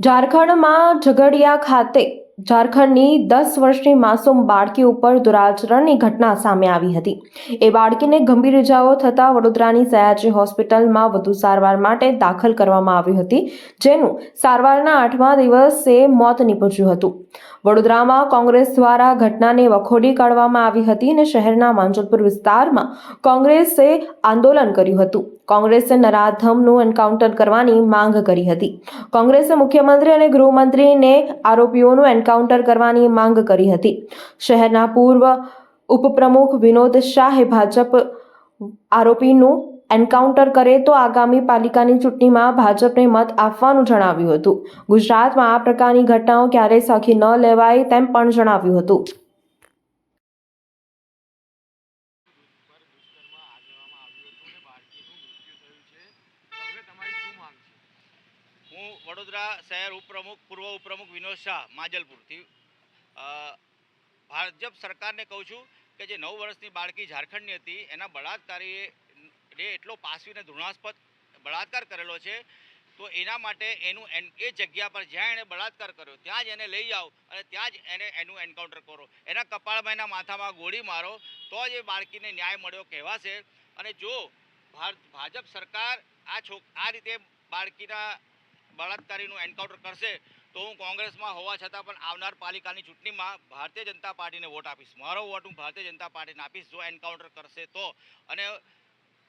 ઝારખંડમાં ઝઘડિયા ખાતે ઝારખંડની દસ વર્ષની માસૂમ બાળકી ઉપર દુરાચરણની ઘટના સામે આવી હતી. એ બાળકીને ગંભીર ઇજાઓ થતાં વડોદરાની સયાજી હોસ્પિટલમાં વધુ સારવાર માટે દાખલ કરવામાં આવી હતી, જેનું સારવારના આઠમા દિવસે મોત નીપજ્યું હતું. વડોદરામાં કોંગ્રેસ દ્વારા ઘટનાને વખોડી કાઢવામાં આવી હતી અને શહેરના માંજલપુર વિસ્તારમાં કોંગ્રેસે આંદોલન કર્યું હતું. કોંગ્રેસે નરાધમનું એન્કાઉન્ટર કરવાની માંગ કરી હતી. કોંગ્રેસે મુખ્યમંત્રી અને ગૃહમંત્રીને આરોપીઓનું એન્કાઉન્ટર કરવાની માંગ કરી હતી. શહેરના પૂર્વ ઉપપ્રમુખ વિનોદ શાહે ભાજપ આરોપીનું એન્કાઉન્ટર કરે તો આગામી પાલિકાની ચૂંટણીમાં ભાજપને મત આપવાનું જણાવ્યું હતું. ગુજરાતમાં આ પ્રકારની ઘટનાઓ ક્યારેય સાખી ન લેવાય તેમ પણ જણાવ્યું હતું પર દુષ્કર્મ આચરવામાં આવ્યું હતું અને બાળકીનું મૃત્યુ થયું છે તો હવે તમારી શું માંગ છે હું વડોદરા શહેર ઉપપ્રમુખ, પૂર્વ ઉપપ્રમુખ વિનોદ શાહ માજલપુરથી. ભાજપ સરકારને કહું છું કે જે નવ વર્ષની બાળકી ઝારખંડની હતી, એના બળાત્કારીએ એટલો પાસવીને ધૃણાસ્પદ બળાત્કાર કરેલો છે, તો એના માટે એનું એન- એ જગ્યા પર જ્યાં એણે બળાત્કાર કર્યો, ત્યાં જ એને લઈ જાઓ અને ત્યાં જ એને એનું એન્કાઉન્ટર કરો. એના કપાળમાં એના માથામાં ગોળી મારો, તો જ એ બાળકીને ન્યાય મળ્યો કહેવાશે. અને જો ભાજપ સરકાર આ છોક, આ રીતે બાળકીના બળાત્કારીનું એન્કાઉન્ટર કરશે, તો હું કોંગ્રેસમાં હોવા છતાં પણ આવનાર પાલિકાની ચૂંટણીમાં ભારતીય જનતા પાર્ટીને વોટ આપીશ. મારો વોટ હું ભારતીય જનતા પાર્ટીને આપીશ, જો એન્કાઉન્ટર કરશે તો. અને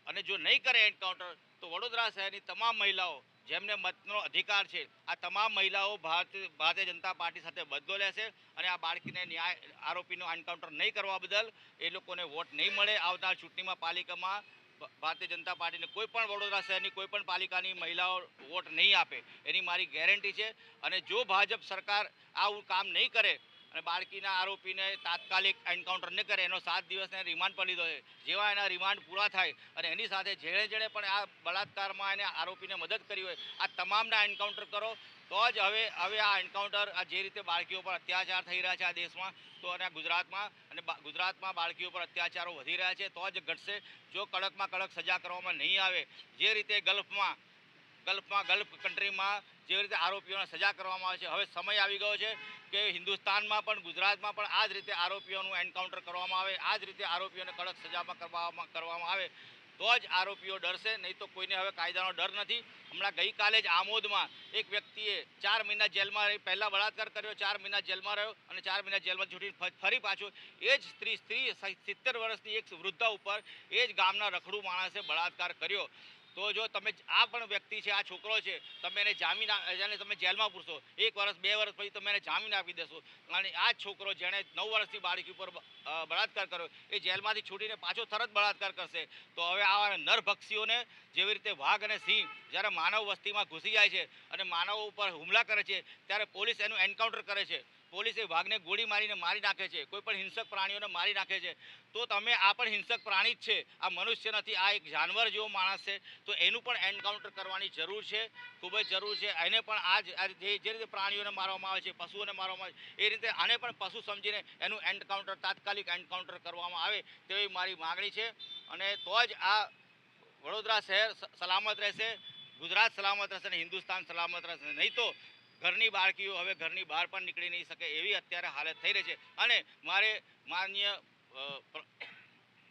અને જો નહીં કરે એન્કાઉન્ટર તો વડોદરા શહેરની તમામ મહિલાઓ, જેમને મતનો અધિકાર છે, આ તમામ મહિલાઓ ભારતીય ભારતીય જનતા પાર્ટી સાથે બદલો લેશે અને આ બાળકીને ન્યાય, આરોપીનું એન્કાઉન્ટર નહીં કરવા બદલ એ લોકોને વોટ નહીં મળે આવનાર ચૂંટણીમાં પાલિકામાં. ભારતીય જનતા પાર્ટીને કોઈ પણ વડોદરા શહેરની કોઈ પણ પાલિકાની મહિલાઓ વોટ નહીં આપે, એની મારી ગેરંટી છે. અને જો ભાજપ સરકાર આવું કામ નહીં કરે અને બાળકીના આરોપીને તાત્કાલિક એન્કાઉન્ટર ન કરે, એનો સાત દિવસને રિમાન્ડ પર લીધો છે. જેવા એના રિમાન્ડ પૂરા થાય અને એની સાથે જેણે જેણે પણ આ બળાત્કારમાં એને આરોપીને મદદ કરી હોય, આ તમામના એન્કાઉન્ટર કરો. તો જ હવે હવે આ એન્કાઉન્ટર આ જે રીતે બાળકીઓ પર અત્યાચાર થઈ રહ્યા છે આ દેશમાં, તો અને ગુજરાતમાં અને ગુજરાતમાં બાળકીઓ પર અત્યાચારો વધી રહ્યા છે, તો જ ઘટશે. જો કડકમાં કડક સજા કરવામાં નહીં આવે, જે રીતે ગલ્ફમાં ગલ્ફમાં, ગલ્ફ કન્ટ્રીમાં જે રીતે આરોપીઓને સજા કરવામાં આવે છે, હવે સમય આવી ગયો છે કે હિન્દુસ્તાનમાં પણ, ગુજરાતમાં પણ આ જ રીતે આરોપીઓનું એન્કાઉન્ટર કરવામાં આવે, આ જ રીતે આરોપીઓને કડક સજામાં કરવામાં કરવામાં આવે. તો જ આરોપીઓ ડરશે, નહીં તો કોઈને હવે કાયદાનો ડર નથી. હમણાં ગઈકાલે જ આમોદમાં એક વ્યક્તિએ ચાર મહિના જેલમાં રહી, પહેલાં બળાત્કાર કર્યો, ચાર મહિના જેલમાં રહ્યો અને ચાર મહિના જેલમાં છૂટીને ફરી પાછો. એ જ સ્ત્રી સ્ત્રી સિત્તેર વર્ષની એક વૃદ્ધા ઉપર એ જ ગામના રખડું માણસે બળાત્કાર કર્યો. તો જો તમે આ પણ વ્યક્તિ છે, આ છોકરો છે, તમે એને જામીન એને તમે જેલમાં પૂરશો. એક વર્ષ, બે વર્ષ પછી તમે એને જામીન આપી દેશો. અને આ છોકરો જેણે નવ વર્ષની બાળકી ઉપર બળાત્કાર કર્યો, એ જેલમાંથી છૂટીને પાછો તરત બળાત્કાર કરશે. તો હવે આવા નરભક્ષીઓને જેવી રીતે વાઘ અને સિંહ જ્યારે માનવ વસ્તીમાં ઘૂસી જાય છે અને માનવો ઉપર હુમલા કરે છે, ત્યારે પોલીસ એનું એન્કાઉન્ટર કરે છે. પોલીસ વાઘને ગોળી મારીને મારી નાખે છે. કોઈ પણ હિંસક પ્રાણીઓને મારી નાખે છે. તો તમે આ પણ હિંસક પ્રાણી જ છે. આ મનુષ્ય નથી, આ એક જાનવર જેવો માણસ છે. તો એનું પણ એન્કાઉન્ટર કરવાની જરૂર છે. ખૂબ જ જરૂર છે. એને પણ આ જ રીતે પ્રાણીઓને મારવામાં આવે છે, પશુઓને મારવામાં આવે છે, એ રીતે આને પણ પશુ સમજીને એનું એન્કાઉન્ટર તાત્કાલિક એન્કાઉન્ટર કરવામાં આવે તેવી મારી માગણી છે. અને તો જ આ વડોદરા શહેર સલામત રહેશે, ગુજરાત સલામત રહેશે અને હિન્દુસ્તાન સલામત રહેશે. નહીં તો ઘરની બાળકીઓ હવે ઘરની બહાર પણ નીકળી નહીં શકે એવી અત્યારે હાલત થઈ રહી છે. અને મારે માન્ય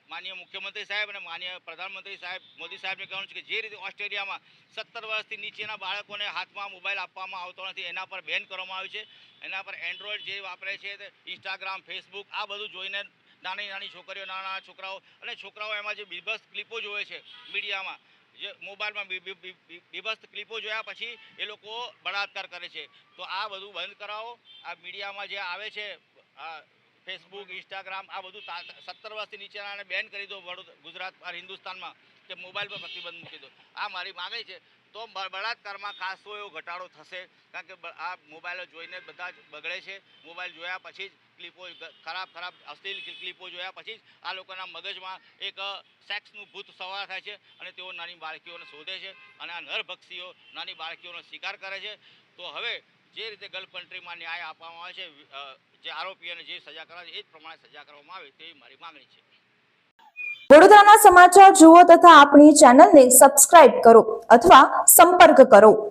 માન્ય મુખ્યમંત્રી સાહેબ અને માન્ય પ્રધાનમંત્રી સાહેબ, મોદી સાહેબને કહેવાનું છે કે જે રીતે ઓસ્ટ્રેલિયામાં સત્તર વર્ષથી નીચેના બાળકોને હાથમાં મોબાઈલ આપવામાં આવતો નથી, એના પર બેન કરવામાં આવ્યું છે. એના પર એન્ડ્રોઈડ જે વાપરે છે તે ઇન્સ્ટાગ્રામ, ફેસબુક, આ બધું જોઈને નાની નાની છોકરીઓ, નાના છોકરાઓ અને છોકરાઓ એમાં જે બીભત્સ ક્લિપો જોવે છે મીડિયામાં જે મોબાઈલમાં બી- બી- બી- બી- બીભત્સ ક્લિપો જોયા પછી એ લોકો બળાત્કાર કરે છે. તો આ બધું બંધ કરાવો. આ મીડિયામાં જે આવે છે ફેસબુક ઇન્સ્ટાગ્રામ આ બધું સત્તર વર્ષથી નીચેનાને બેન કરી દો વડોદ- ગુજરાત હિન્દુસ્તાનમાં કે મોબાઈલ પર પ્રતિબંધ મૂકી દો. આ મારી માગણી છે. તો બળાત્કારમાં ખાસો એવો ઘટાડો થશે, કારણ કે આ મોબાઈલો જોઈને બધા જ બગડે છે. મોબાઈલ જોયા પછી જ ક્લિપો ખરાબ ખરાબ, અશ્લીલ ક્લિપો જોયા પછી જ આ લોકોના મગજમાં એક સેક્સનું ભૂત સવાર થાય છે અને તેઓ નાની બાળકીઓને શોધે છે અને આ નરભક્ષીઓ નાની બાળકીઓનો શિકાર કરે છે. તો હવે જે રીતે ગલ્ફ કન્ટ્રીમાં ન્યાય આપવામાં આવે છે જે આરોપીઓને જે સજા કરવા એ જ પ્રમાણે સજા કરવામાં આવે તેવી મારી માંગણી છે. વડોદરાના સમાચાર જુઓ તથા આપણી ચેનલને સબસ્ક્રાઇબ કરો અથવા સંપર્ક કરો.